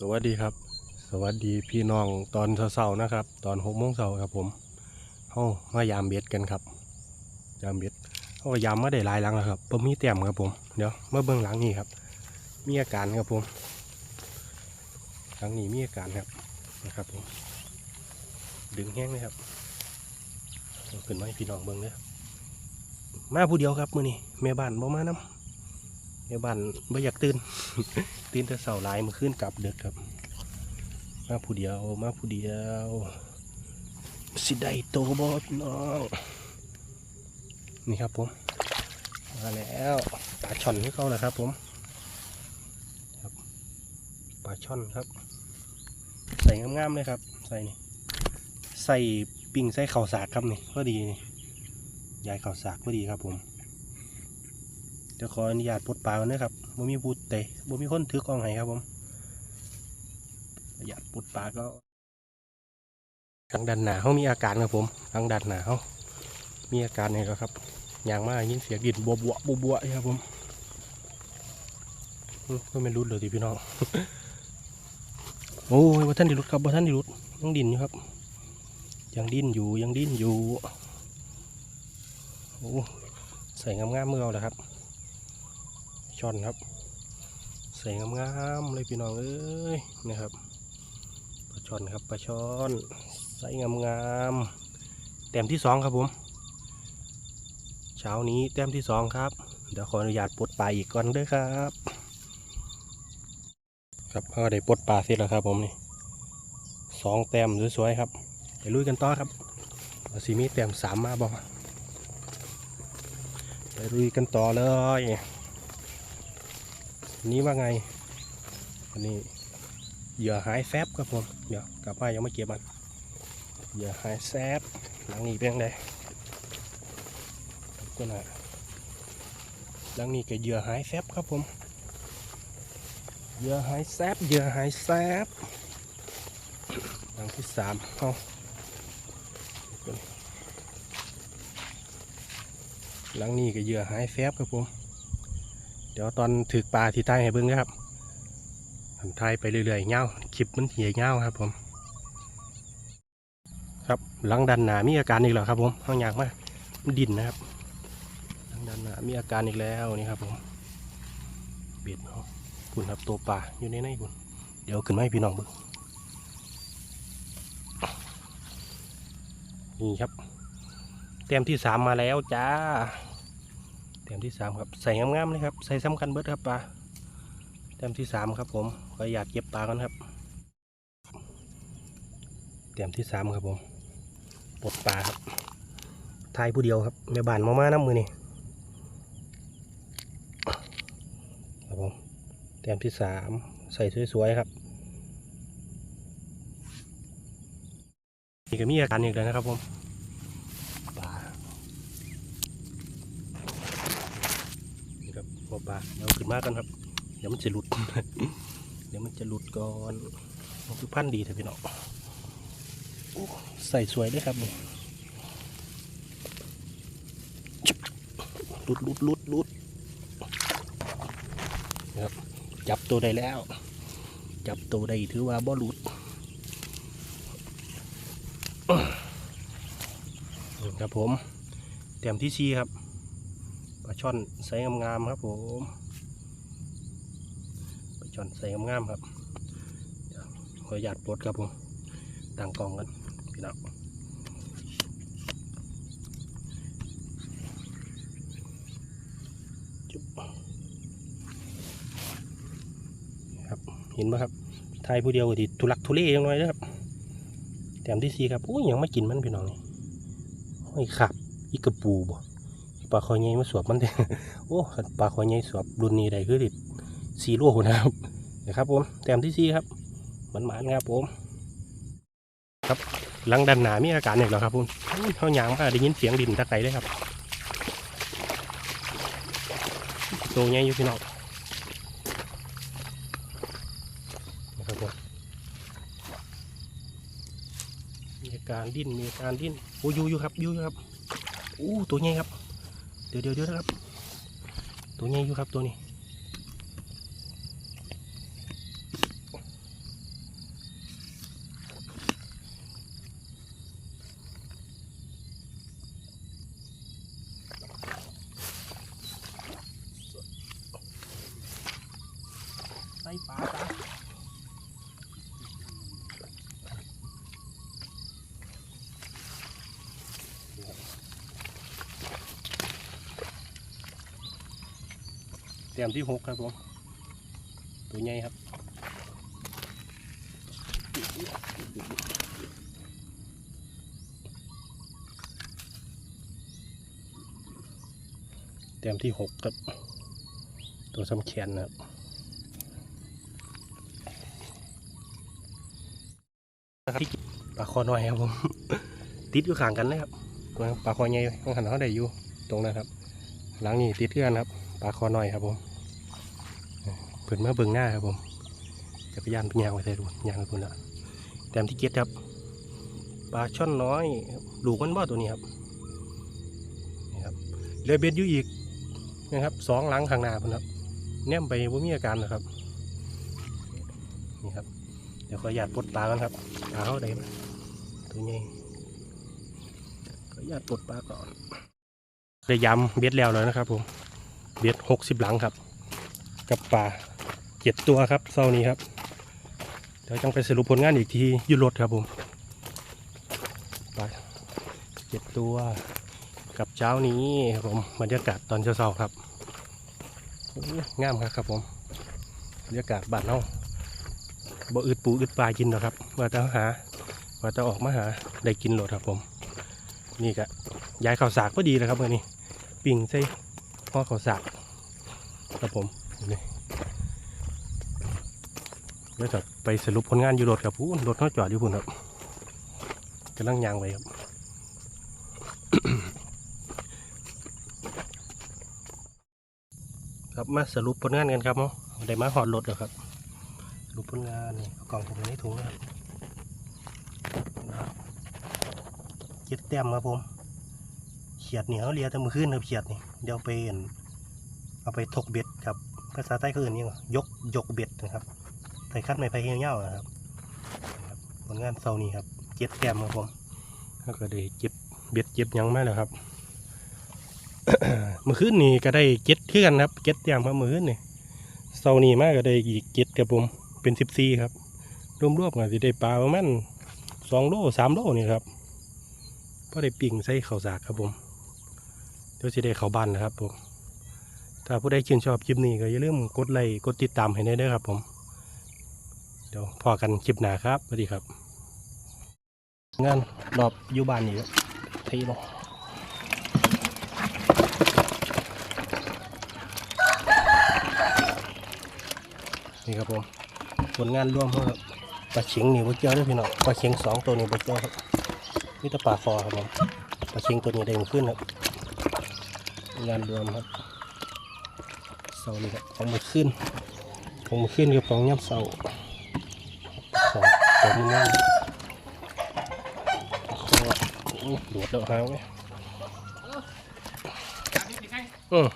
สวัสดีครับ สวัสดีพี่น้องตอนเช้าๆนะครับ ตอนหกโมงเช้าครับผมเฮามายามเบ็ดกันครับ ยามเบ็ดเฮายามมาได้หลายหลังแล้วครับบ่มีแต้มครับผมเดี๋ยวเมาเบิ่งหลังนี้ครับ มีอาการครับผมหลังนี้มีอาการครับนะครับผมดึงแห้งเลยครับขึ้นมาให้พี่น้องเบิ่งเด้อมาผู้เดียวครับมื้อนี้แม่บ้านบ่มานํแม่บ้านบ่อยากตื่น ตื่นแต่เช้าหลายมื้อคืนกลับเดึกครับ มาผู้เดียวมาผู้เดียว สิได้โตบ่พี่น้องนี่ครับผมมาแล้วปลาช่อนที่เขาแหละครับผมครับปลาช่อนครับ ใส่งามๆเลยครับ ใส่นี่ใส่ปิ้งใส่ข้าวสากครับนี่พอดีนี่ยายข้าวสากพอดีครับผมเดี๋ยวขออนุญาตปลดปลาก่อนนะครับ บ่มีพูดเตะบ่มีคนถือกล้องให้ครับผมประหยัดปุดปลาก็ทางด้านหนาเขามีอาการครับผมทางด้านหนาเขามีอาการไงครับอย่างมากยินเสียงดินบวบวบวบวครับผมก็ไม่รุดเลยทีพี่น้องโอ้ยว่าท่านดิรุดครับว่าท่านดิรุดยังดินอยู่ครับ ยังดิ้นอยู่ยังดิ้นอยู่โอ้ใส่งามๆเมื่อเอาแหละครับ ช่อนครับใส่งามๆเลยพี่น้องเอ้ยนะครับปลาช่อนครับปลาช่อนใส่งามๆแต้มที่สองครับผมเช้านี้แต้มที่สองครับเดี๋ยวขออนุญาตปลดปลาอีกก่อนเด้วยครับ ครับก็ได้ปลดปลาเสร็จแล้วครับผมนี่สองแต้มสวยๆครับไปลุยกันต่อครับสีมีแต้มสามมาบอกไปลุยกันต่อเลย นี้ว่าไงวันนี้เหยื่อหายแซบครับผมเดี๋ยวกลับมายังไม่เก็บมันเหยื่อหายแซบหลังนี้เป็นยังไงก็น่ะหลังนี้ก็เหยื่อหายแซบครับผมเหยื่อหายแซบเหยื่อหายแซบหลังที่สามเอาหลังนี้ก็เหยื่อหายแซบครับผม เดี๋ยวตอนถือปลาที่ใต้ให้เบิ้งนะครับผมถ่ายไปเรื่อยๆเงาคลิปมันเหี่ยเงาครับผม ครับหลังดันหนามีอาการอีกแล้วครับผมห้องยากมากมันดินนะครับหลังดันหนามีอาการอีกแล้วนี่ครับผมเบ็ดเขาคุณครับตัวปลาอยู่ในในคุณเดี๋ยวขึ้นมาให้พี่น้องเบิ่งนี่ครับเต็มที่สามมาแล้วจ้า เต็มที่สามครับใส่งามๆเลยครับใส่สำคัญเบิดครับปลาแต้มที่สามครับ ผมขออยากเก็บปลากันครับแต้มที่สามครับผมปลดปลาครับทายผู้เดียวครับแม่บ้านมามาน้ำมือนี่ครับผมแต้มที่สามใส่สวยๆครับนี่ก็มีอาการอีกแล้วนะครับผมปลา นี่ครับปลาเราขึ้นมากันครับ เดี๋ยวมันจะหลุด เดี๋ยวมันจะหลุดก่อนมันคือพันธุ์ดีเถอะพี่น้องใส่สวยด้วยครับนี่ลุดลุดลุดลุดครับจับตัวได้แล้ว จับตัวได้ถือว่าบ่หลุดครับผมแต้มที่ชีครับาช่อนใสงามๆครับผมไปจอนใส่งามๆครับเดี๋ยวขออนุญาตปลดครับผมต่างกองกันพี่น้องจุ๊บครับเห็นไหมครับทายผู้เดียวก็ดีทุลักทุเลยังน้อยนะครับแถมที่สี่ครับอุ้ยยังไม่กินมันพี่น้องนี่ห้อยขับอีกระปูบ่ ปลาคอยใหญ่มาสวบมันเด้โอ้ปลาคอยใหญ่สวบรุ่นนี้ได้คือดิสีลูกนะครับนะครับผมแต้มที่สี่ครับมันหมานครับผม ครับหลังดันหนามีอาการอย่างแล้วครับผมเขาหยางมาได้ยินเสียงดินตะไคร้เลยครับโตใหญ่อยู่พี่น้องนะครับผมมีอาการดิ้นมีอาการดิ้นโอ้ยอยู่อยู่ครับอยู่อยู่ครับอู้ตัวใหญ่ครับ เดี๋ยวๆนะครับ ตัวนี้อยู่ครับตัวนี้ใส่ปลาจ้า ตรียมที่หกครับผม ตัวใหญ่ครับเตรียมที่หกครับ ตัวซ้ำแขนนะครับนะครับที่ปลาคอน้อยครับผม ติดอยู่ข้างกันนะครับตัวปลาคอใหญ่ข้างหันเขาได้อยู่ตรงนะครับ หลังนี้ติดเพื่อนครับ ปลาคอน้อยครับผม เปิดมาเบิ่งหน้าครับผมจักรยานเป็นยางไปใส่ดูยางไปคุณละแต้มที่เจ็ดครับปลาช่อนน้อยลูกมันบ่ตัวนี้ครับนี่ครับเรือเบ็ดอยู่อีกนะครับสองหลังข้างหน้าพุ่นครับแนมไปว่ามีอาการนะครับนี่ครับเดี๋ยวขออนุญาตปลดปลากันครับปลาเขาได้ไหตัวนี้ขออนุญาตปลดปลาก่อนได้ยำเบ็ดแล้วเลยนะครับผมเบ็ดหกสิบหลังครับ กับปลา เจ็ดตัวครับเศร้านี้ครับ เดี๋ยวจังไปสรุปผลงานอีกทียุรถครับผมไปเจ็ดตัวกับเช้านี้ครับผมบรรยากาศตอนเช้าๆครับงามครับครับผมบรรยากาศบ้านเฮาบ่อึดปูอึดปลากินหรอกครับ ว่าจะหา ว่าจะออกมาหาได้กินโหลดครับผม นี่ก็ย้ายข้าวสากพอดีเลยครับเมื่อนี้ ปิ่งใส่พ่อข้าวสากครับผมนี่ แล้วก็ไปสรุปผลงานอยู่รถครับพูนรถเขาจอดอยู่พูนครับกำลังยางไปครับครับมาสรุปผลงานกันครับเนาะได้มาหอดรถแล้วครับสรูปผลงานนี่กล่องผมในถุงนะครับเจ็ดแต้มครับผมเขียดนี่เขาเรียแต่มือขึ้นครับเขียดนี่เดี๋ยวไปเอิ่นเอาไปถกเบ็ดครับภาษาใต้เขาเอื่นยังยกยกเบ็ดนะครับ ใส่คัดไม้ไผ่เงี้ยวๆนะครับครับผลงานเซานี้ครับเจ็ดแต้มครับผมแล้วก็ได้เจ็บเบ็ดเจ็บยังไหมล่ะครับมื่อขึ้นนี่ก็ได้เจ็ดเทื่อนครับเจ็ดแต้มครับมื่อขึ้นนี่เซานี้มากก็ได้อีกเจ็ดครับผมเป็นสิบสี่ครับรวมๆกันสิได้ปลาประมาณสองโลสามโลนี่ครับพอได้ปิ่งใส่ข้าวสากครับผมเดี๋ยวสิได้เข้าบ้านนะครับผมถ้าผู้ใดชื่นชอบคลิปนี้ก็อย่าลืมกดไลค์กดติดตามให้ได้ด้วยครับผม ดี๋ยวพอกันคลิปหน้าครับสวัสดีครับ งานรอบอยู่บ้านนี่ทีลงนี่ครับผมผลงานร่วมครับปลาเข็งนี่บ่เจ้าด้วยพี่น้องปลาเข็งสองตัวนี่บ่เจ้าครับนี่ตะปลาคอครับผมปลาเข็งตัวนี้ได้ขึ้นครับงานรวมครับเสานี่ครับของมันขึ้นของมันขึ้นกับของย่ำเสา ตัวนี้นั่นโอ้โหโดดแล้วหางไหมอืม